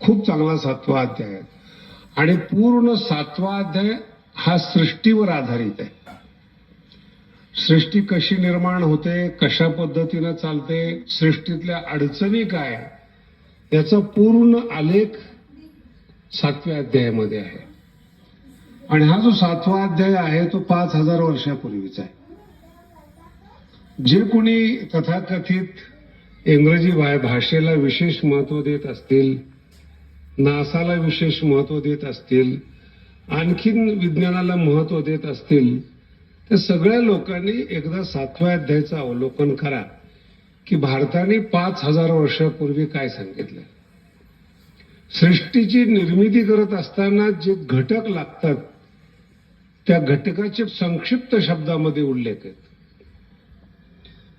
खूप चांगला सातवा अध्याय आहे. आणि पूर्ण सातवा अध्याय हा सृष्टीवर आधारित आहे. सृष्टी कशी निर्माण होते कशा पद्धतीनं चालते सृष्टीतल्या अडचणी काय याचा पूर्ण आलेख सातव्या अध्यायामध्ये आहे. आणि हा जो सातवा अध्याय आहे तो पाच हजार वर्षापूर्वीचा आहे. जे कोणी तथाकथित इंग्रजी भाषेला विशेष महत्त्व देत असतील नासाला विशेष महत्त्व देत असतील आणखीन विज्ञानाला महत्त्व देत असतील तर सगळ्या लोकांनी एकदा सातव्या अध्यायाचं अवलोकन करा की भारताने पाच हजार वर्षापूर्वी काय सांगितलं. सृष्टीची निर्मिती करत असताना जे घटक लागतात त्या घटकाचे संक्षिप्त शब्दामध्ये उल्लेख आहेत.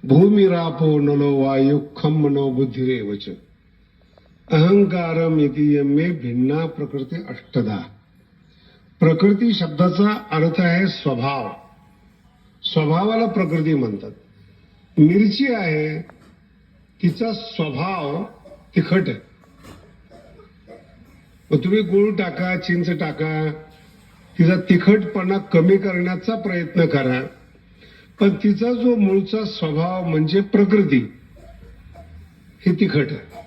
भूमिरापो नलो वायु खम मनो बुद्धिरेवच. अहंकारम इति मे भिन्ना प्रकृती अष्टदा प्रकृती शब्दाचा अर्थ आहे स्वभाव. स्वभावाला प्रकृती म्हणतात. मिरची आहे तिचा स्वभाव तिखट आहे. मग तुम्ही गुळ टाका चिंच टाका तिचा तिखटपणा कमी करण्याचा प्रयत्न करा. पण तिचा जो मूळचा स्वभाव म्हणजे प्रकृती हे तिखट आहे.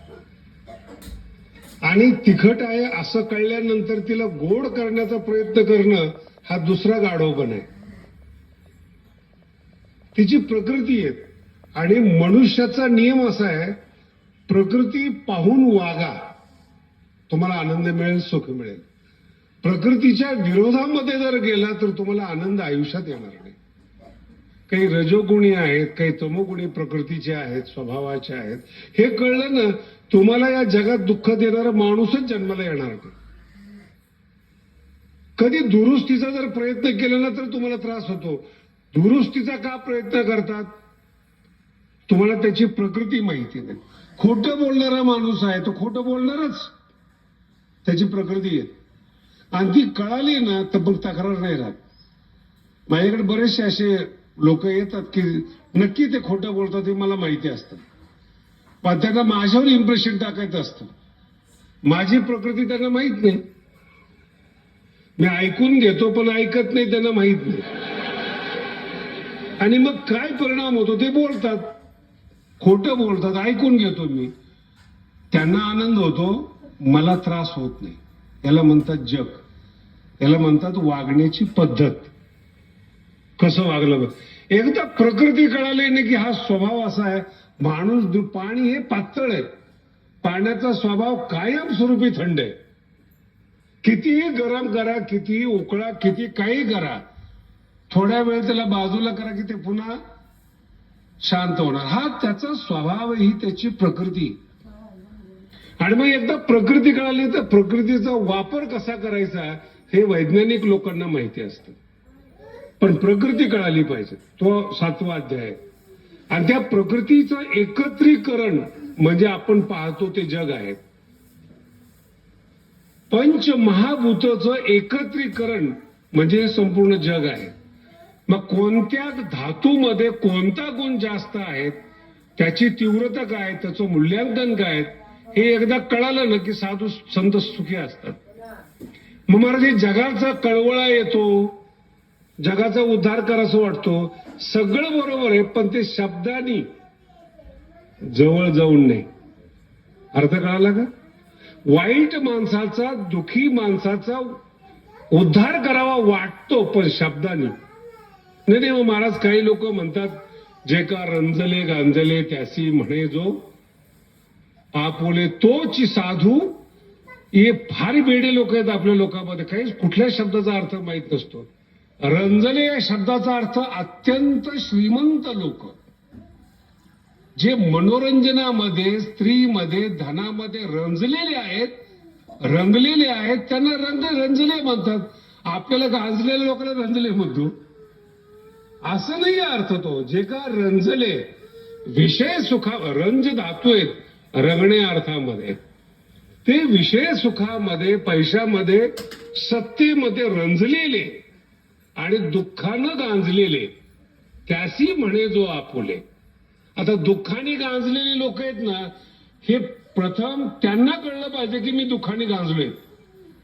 आणि तिखट आहे असं कळल्यानंतर तिला गोड करण्याचा प्रयत्न करणं हा दुसरा गाढवपण आहे. तिची प्रकृती आहे. आणि मनुष्याचा नियम असा आहे प्रकृती पाहून वागा. तुम्हाला आनंद मिळेल सुख मिळेल. प्रकृतीच्या विरोधामध्ये जर गेला तर तुम्हाला आनंद आयुष्यात येणार नाही. काही रजोगुणी आहेत काही तमोगुणी प्रकृतीचे आहेत स्वभावाचे आहेत. हे कळलं ना तुम्हाला या जगात दुःख देणारा माणूसच जन्माला येणार नाही. कधी दुरुस्तीचा जर प्रयत्न केला ना तर तुम्हाला त्रास होतो. दुरुस्तीचा का प्रयत्न करतात? तुम्हाला त्याची प्रकृती माहिती नाही. खोटं बोलणारा माणूस आहे तो खोटं बोलणारच. त्याची प्रकृती आहे. आणि ती कळाली ना तर मग तक्रार नाही राहत. माझ्याकडे बरेचसे असे लोक येतात की नक्की ते खोटं बोलतात हे मला माहिती असतं. पण त्यांना माझ्यावर इम्प्रेशन टाकायचं असतं. माझी प्रकृती त्यांना माहीत नाही. मी ऐकून घेतो पण ऐकत नाही त्यांना माहीत नाही. आणि मग काय परिणाम होतो ते बोलतात. खोटं बोलतात ऐकून घेतो मी. त्यांना आनंद होतो मला त्रास होत नाही. याला म्हणतात जग. याला म्हणतात वागण्याची पद्धत. कसं वागलं बघ एकदा प्रकृती कळाली नाही की हा स्वभाव असा आहे. माणूस पाणी हे पातळ आहे. पाण्याचा स्वभाव कायमस्वरूपी थंड आहे. कितीही गरम करा कितीही उकळा किती काही करा थोड्या वेळ त्याला बाजूला करा की ते पुन्हा शांत होणार. हा त्याचा स्वभाव ही त्याची प्रकृती. आणि मग एकदा प्रकृती कळाली तर प्रकृतीचा वापर कसा करायचा हे वैज्ञानिक लोकांना माहिती असतं. पण प्रकृती कळाली पाहिजे. तो सातवा अध्याय. आहे. आणि त्या प्रकृतीचं एकत्रीकरण म्हणजे आपण पाहतो ते जग आहे. पंचमहाभूताचं एकत्रीकरण म्हणजे हे संपूर्ण जग आहे. मग कोणत्या धातूमध्ये कोणता गुण जास्त आहेत त्याची तीव्रता काय त्याचं मूल्यांकन काय हे एकदा कळालं ना की साधू संत सुखी असतात. मग महाराज जगाचा कळवळा येतो. जगाचा उद्धार करायचं वाटतो. सगळं बरोबर आहे पण ते शब्दानी जवळ जाऊन नाही. अर्थ कळाला का? वाईट माणसाचा दुखी माणसाचा उद्धार करावा वाटतो पण शब्दानी. नाही नाही मग महाराज काही लोक म्हणतात जे का रंजले गांजले त्यासी म्हणे जो आपोले तोची साधू. हे फार बेडे लोक आहेत आपल्या लोकांमध्ये. काही कुठल्या शब्दाचा अर्थ माहीत नसतो. रंजले या शब्दाचा अर्थ अत्यंत श्रीमंत लोक. जे मनोरंजनामध्ये स्त्रीमध्ये धनामध्ये रंजलेले आहेत रंगलेले आहेत त्यांना रंग रंजले म्हणतात. आपल्याला गाजलेल्या लोकांना रंजले म्हणतो. असं नाही अर्थ तो. जे का रंजले विषय सुखा रंज धातू आहेत रंगणे अर्थामध्ये. ते विषय सुखामध्ये पैशामध्ये सत्तेमध्ये रंजलेले. आणि दुःखानं गांजलेले त्यासी म्हणे जो आपुले. आता दुःखाने गांजलेले लोक आहेत ना हे प्रथम त्यांना कळलं पाहिजे की मी दुःखाने गांजलोय.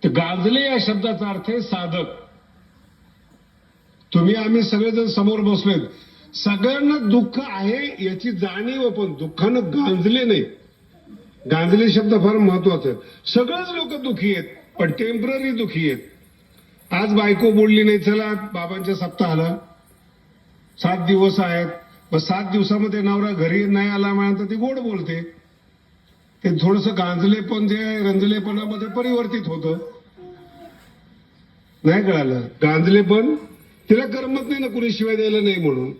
तर गांजले या शब्दाचा अर्थ आहे साधक. तुम्ही आम्ही सगळेजण समोर बसलोय सगळ्यांना दुःख आहे याची जाणीव पण दुःखानं गांजले नाही. गांजले शब्द फार महत्त्वाचा आहे सगळेच लोक दुखी आहेत पण टेंपररी दुखी आहेत. आज बायको बोलली नाही चला बाबांच्या सप्ताहाला सात दिवस आहेत. मग सात दिवसामध्ये नवरा घरी नाही आला म्हणून ती गोड बोलते. ते थोडस गांजले पण जे रंजलेपणामध्ये परिवर्तित होतं. नाही कळालं. गांजले पण तिला करमत नाही ना कुणी शिवाय द्यायला नाही म्हणून.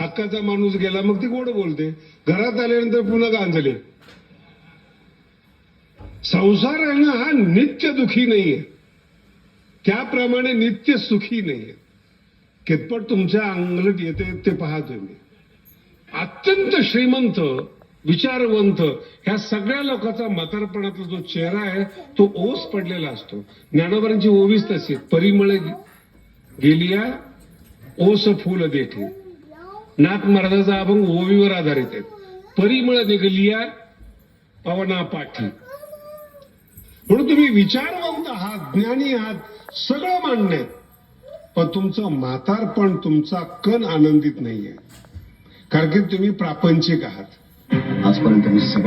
हक्काचा माणूस गेला मग ती गोड बोलते. घरात आल्यानंतर पुन्हा गांजले. संसार आहे ना हा नित्य दुखी नाहीये. त्याप्रमाणे नित्य सुखी नाहीये. कितपट तुमच्या अंगलट येते ते पहा तुम्ही अत्यंत श्रीमंत विचारवंत ह्या सगळ्या लोकांचा म्हातारपणातला जो चेहरा आहे तो ओस पडलेला असतो. ज्ञानोबरांची ओवीच तशी परिमळ गेलिया ओस फुल देखील नाथ महाराजाचा अभंग ओवीवर आधारित आहे. परिमळ निघलिया पवना पाठी. म्हणून तुम्ही विचार आहात ज्ञानी आहात सगळं मान्य आहे. पण तुमचं म्हातारपण तुमचा कण आनंदित नाहीये कारण की तुम्ही प्रापंचिक आहात आजपर्यंत मी सगळ्या